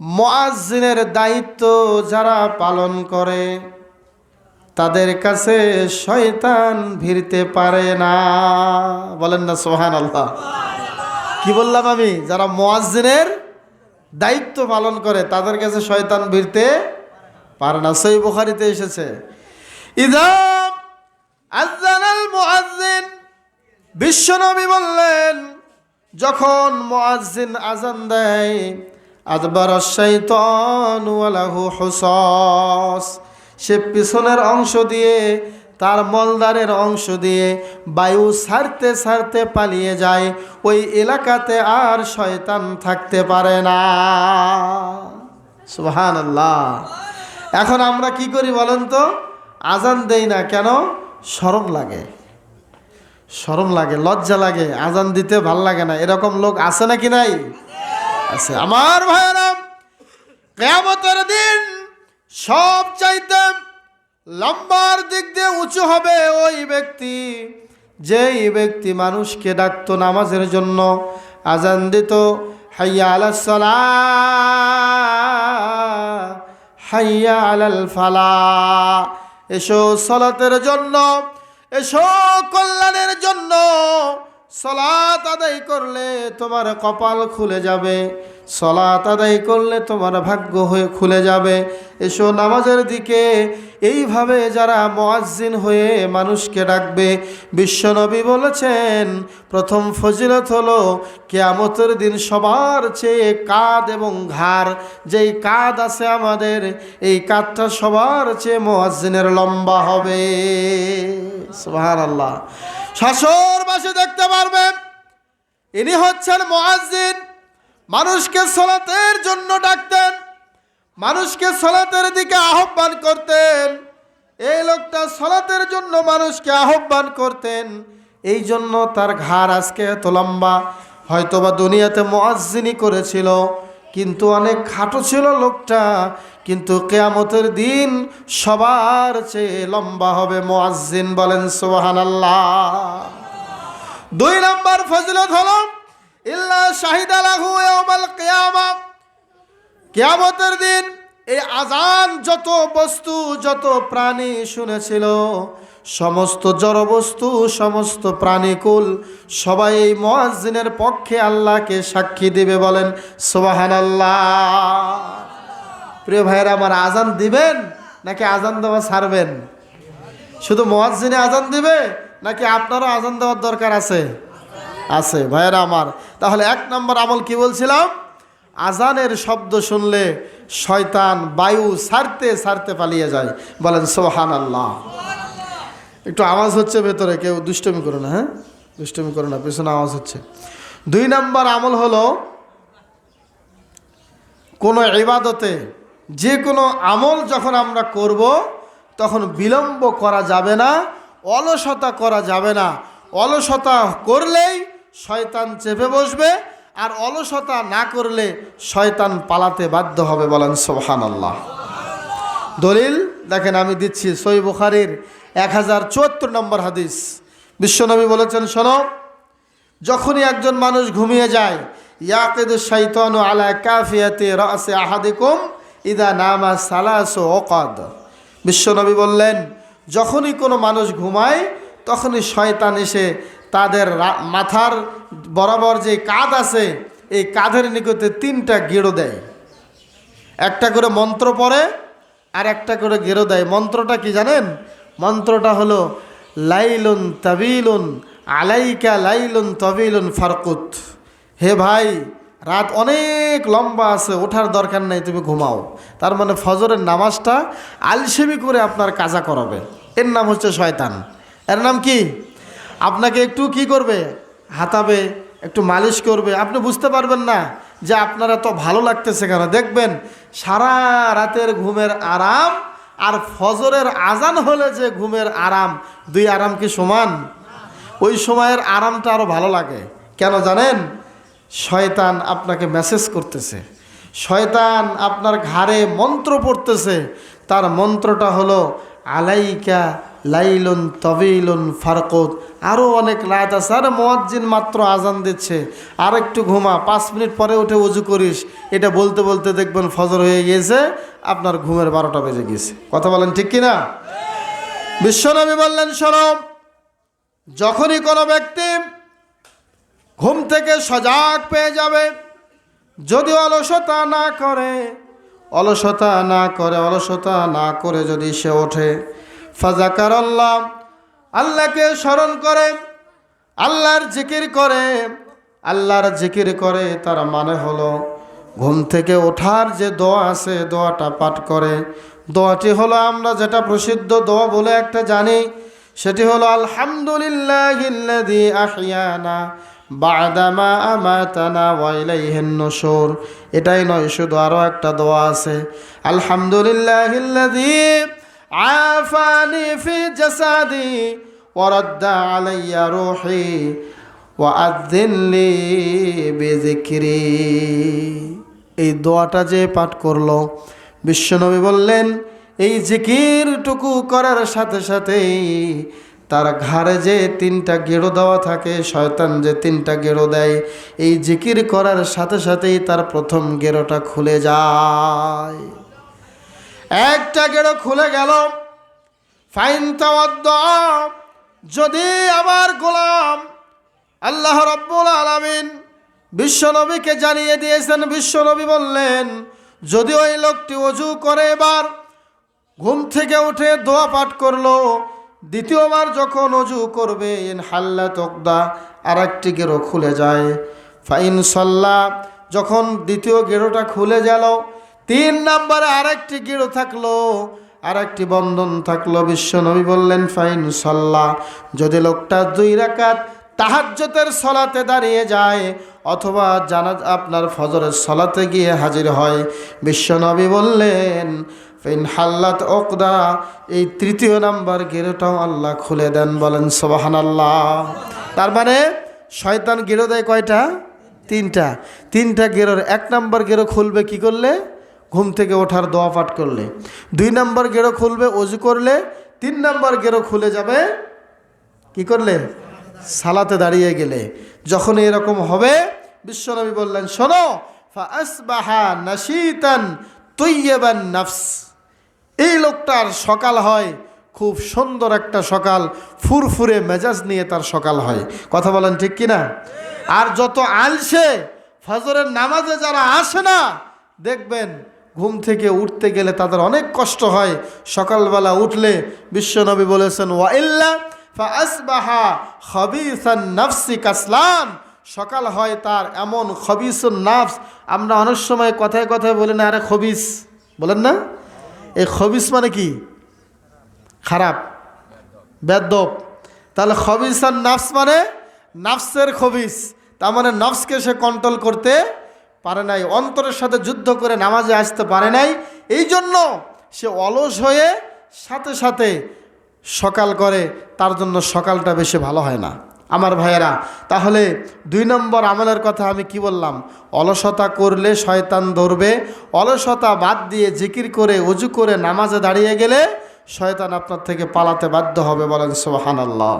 মোয়াজ্জিনের দায়িত্ব যারা পালন করে, তাদের কাছে শয়তান ভিড়তে পারে না। বলেন না সোহান আল্লাহ কি বললাম আমি? যারা মোয়াজ্জিনের দায়িত্ব পালন করে, তাদের কাছে শয়তান ভিড়তে পারে না। সই বুখারিতে এসেছে ইদাম আজানাল বিশ্বনবী বললেন, যখন মুআজ্জিন আজান দেয় আদবার ওয়ালাহু সে পিছনের অংশ দিয়ে, তার মলদারের অংশ দিয়ে বায়ু ছাড়তে ছাড়তে পালিয়ে যায়। ওই এলাকাতে আর শয়তান থাকতে পারে না। সুবহান আল্লাহ এখন আমরা কি করি বলেন তো? আজান দেই না কেন? শরম লাগে। শরম লাগে, লজ্জা লাগে। আজান দিতে ভালো লাগে না। এরকম লোক আছে নাকি নাই? আছে। আমার ভাইরাম কেয়ামতের দিন সব চাইতে লম্বার দিক দিয়ে উঁচু হবে ওই ব্যক্তি। যেই ব্যক্তি মানুষকে ডাকতো নামাজের জন্য, আজান দিত, হাইয়া আলাসলা হাইয়া আলাল ফালা। এসো সলাতের জন্য, এসো কল্যাণের জন্য সলাত আদায় করলে তোমার কপাল খুলে যাবে। সলাত আদায় করলে তোমার ভাগ্য হয়ে খুলে যাবে। এসো নামাজের দিকে। এইভাবে যারা মোয়াজ্জিন হয়ে মানুষকে ডাকবে, বিশ্বনবী বলেছেন, প্রথম ফজিলত হলো কেয়ামতের দিন সবার চেয়ে কাঁধ এবং ঘাড়। যেই কাঁধ আছে আমাদের, এই কাঁধটা সবার চেয়ে মোয়াজ্জিনের লম্বা হবে। সুবহান আল্লাহ শাসর মাসে দেখতে পারবেন। ইনি হচ্ছেন মোয়াজ্জিন। মানুষকে সলাতের জন্য ডাকতেন। মানুষকে সলাতের দিকে আহ্বান করতেন। এই লোকটা সলাতের জন্য মানুষকে আহ্বান করতেন। এই জন্য তার ঘাড় আজকে এত লম্বা। হয়তোবা দুনিয়াতে মোয়াজ্জিনই করেছিল। কিন্তু অনেক খাটো ছিল লোকটা, কিন্তু কেয়ামতের দিন সবার চেয়ে লম্বা হবে মোয়াজ্জিন বলেন সোহান দুই নম্বর ফজিলত হল, ইল্লা শাহিদ আলাহু ইয়াউমাল কেয়ামতের দিন এই আজান যত বস্তু, যত প্রাণী শুনেছিল, সমস্ত জড়বস্তু, সমস্ত প্রাণীকুল, সবাই এই মহাজিনের পক্ষে আল্লাহকে সাক্ষী দিবে বলেন সোবাহান আল্লাহ প্রিয় ভাইয়েরা, আমার আজান দিবেন নাকি আজান দেওয়া ছাড়বেন? শুধু মোয়াজ্জিনে আজান দিবে নাকি আপনারও আজান দেওয়ার দরকার আছে? আছে। ভাইয়েরা আমার, তাহলে এক নম্বর আমল কি বলছিলাম? আজানের শব্দ শুনলে শয়তান বায়ু সারতে সারতে পালিয়ে যায়। বলেন সোহান আল্লাহ একটু আওয়াজ হচ্ছে ভেতরে, কেউ দুষ্টমি করো না হ্যাঁ? দুষ্টমি করো না, পেছনে আওয়াজ হচ্ছে। দুই নম্বর আমল হলো, কোনো ইবাদতে যে কোনো আমল যখন আমরা করব, তখন বিলম্ব করা যাবে না, অলসতা করা যাবে না। অলসতা করলেই শয়তান চেপে বসবে আর অলসতা না করলে শয়তান পালাতে বাধ্য হবে বলেন সোহান আল্লাহ দলিল, দেখেন আমি দিচ্ছি সই বুখারির এক হাজার চুয়াত্তর নম্বর হাদিস। বিশ্বনবী বলেছেন, শোনো, যখনই একজন মানুষ ঘুমিয়ে যায়, ইয়াকেদ শৈতান আলা কাফিয়াতে রাসে আহাদিকুম ইদা নামা সালাস ওকদ। বিশ্বনবী বললেন, যখনই কোনো মানুষ ঘুমায়, তখনই শয়তান এসে তাদের মাথার বরাবর যে কাঁধ আছে, এই কাঁধের নিকটে তিনটা গেড়ো দেয়। একটা করে মন্ত্র পড়ে, আর একটা করে গেরো দেয়। মন্ত্রটা কি জানেন? মন্ত্রটা হলো, লাইলুন তাবিলুন, আলাইকা লাইলুন তবিলুন ফারকুত। হে ভাই, রাত অনেক লম্বা আছে, ওঠার দরকার নেই, তুমি ঘুমাও। তার মানে ফজরের নামাজটা আলসেমি করে আপনার কাজা করাবে। এর নাম হচ্ছে শয়তান। এর নাম কি? আপনাকে একটু কি করবে? হাতাবে, একটু মালিশ করবে। আপনি বুঝতে পারবেন না যে আপনার এত ভালো লাগতেছে কেন। দেখবেন, সারা রাতের ঘুমের আরাম আর ফজরের আজান হলে যে ঘুমের আরাম, দুই আরাম কি সমান? ওই সময়ের আরামটা আরও ভালো লাগে। কেন জানেন? শয়তান আপনাকে মেসেজ করতেছে। শয়তান আপনার ঘাড়ে মন্ত্র পড়তেছে। তার মন্ত্রটা হলো, আলাইকা লাইলুন তবিলুন ফারকত আরও অনেক রাত আছে। আরে মোয়াজ্জিন মাত্র আজান দিচ্ছে। আর একটু ঘুমা। পাঁচ মিনিট পরে উঠে উজু করিস। এটা বলতে বলতে দেখবেন ফজর হয়ে গিয়েছে। আপনার ঘুমের বারোটা বেজে গেছে কথা বলেন ঠিক কিনা? বিশ্বনবী বললেন সরব যখনই কোনো ব্যক্তি ঘুম থেকে সজাগ পেয়ে যাবে, যদি অলসতা না করে, অলসতা না করে, অলসতা না করে যদি সে ওঠে ফাজাকার আল্লাহ আল্লাহকে স্মরণ করে, আল্লাহর জিকির করে, আল্লাহর জিকির করে, তার মানে হলো ঘুম থেকে ওঠার যে দোয়া আছে, দোয়াটা পাঠ করে। দোয়াটি হলো আমরা যেটা প্রসিদ্ধ দোয়া বলে একটা জানি, সেটি হলো, আলহামদুলিল্লাহিল্লাযী আহিয়ানা বাদামা এটাই নয়, শুধু আরও একটা দোয়া আছে, আলহামদুলিল্লাহিল্লাযী আফানি ফি জাসাদি, ওয়ারাদ্দা আলাইয়া রূহি ওয়াআযযিন লি বিযিকরি। এই দোয়াটা যে পাঠ করল, বিশ্বনবী বললেন, এই জিকিরটুকু করার সাথে সাথেই তার ঘাড়ে যে তিনটা গেড়ো দেওয়া থাকে, শয়তান যে তিনটা গেড়ো দেয়, এই জিকির করার সাথে সাথেই তার প্রথম গেরোটা খুলে যায়। একটা গেড়ো খুলে গেল। ফাইন যদি আমার গোলাম, আল্লাহ রব্বুল আলামিন বিশ্বনবীকে জানিয়ে দিয়েছেন, বিশ্বনবী বললেন, যদি ওই লোকটি অজু করে এবার ঘুম থেকে উঠে দোয়া পাঠ করল, দ্বিতীয়বার যখন অজু করবে ইন হাল্লা তকদা আর একটি গেরো খুলে যায়। ফাইন সল্লা, যখন দ্বিতীয় গেরোটা খুলে গেল তিন নম্বরে আরেকটি গেরো থাকল, আরেকটি বন্ধন থাকল। বিশ্বনবী বললেন, ফাইন সাল্লাহ যদি লোকটা দুই রাকাত তাহাজ্জতের সলাতে দাঁড়িয়ে যায়, অথবা জানা আপনার ফজরের সলাতে গিয়ে হাজির হয়। বিশ্বনবী বললেন ফিন হাল্লাত ওকদা। এই তৃতীয় নাম্বার গেরোটাও আল্লাহ খুলে দেন, বলেন সোবাহান আল্লাহ তার মানে শয়তান গেরো দেয় কয়টা? তিনটা। তিনটা গেরোর, এক নাম্বার গেরো খুলবে কি করলে? ঘুম থেকে ওঠার দোয়া পাঠ করলে। দুই নাম্বার গেরো খুলবে, অজু করলে, তিন নাম্বার গেরো খুলে যাবে, কি করলে? সালাতে দাঁড়িয়ে গেলে। যখন এরকম হবে, বিশ্বনবী বললেন, শোনো নাফস। এই লোকটার সকাল হয়, খুব সুন্দর একটা সকাল, ফুরফুরে মেজাজ নিয়ে তার সকাল হয়। কথা বলেন ঠিক কিনা? আর যত আলসে, ফজরের নামাজে যারা আসে না, দেখবেন ঘুম থেকে উঠতে গেলে তাদের অনেক কষ্ট হয়। সকালবেলা উঠলে বিশ্বনবী বলেছেন, ওয়াইল্লা সকাল হয় তার এমন খবিসুন নাফস। আমরা অনেক সময় কথায় কথায় বলি না, আরে খবিস। বলেন না? এই খবিস মানে কি? খারাপ, বেদব। তাহলে খবিসান নাফস মানে নাফসের খবিস। তার মানে নফসকে সে কন্ট্রোল করতে পারে নাই, অন্তরের সাথে যুদ্ধ করে নামাজে আসতে পারে নাই, এই জন্য সে অলস হয়ে সাথে সাথে সকাল করে, তার জন্য সকালটা বেশি ভালো হয় না। আমার ভাইয়েরা, তাহলে দুই নম্বর আমলের কথা আমি কি বললাম? অলসতা করলে শয়তান ধরবে, অলসতা বাদ দিয়ে জিকির করে, উজু করে নামাজে দাঁড়িয়ে গেলে শয়তান আপনার থেকে পালাতে বাধ্য হবে বলেন সোহান আল্লাহ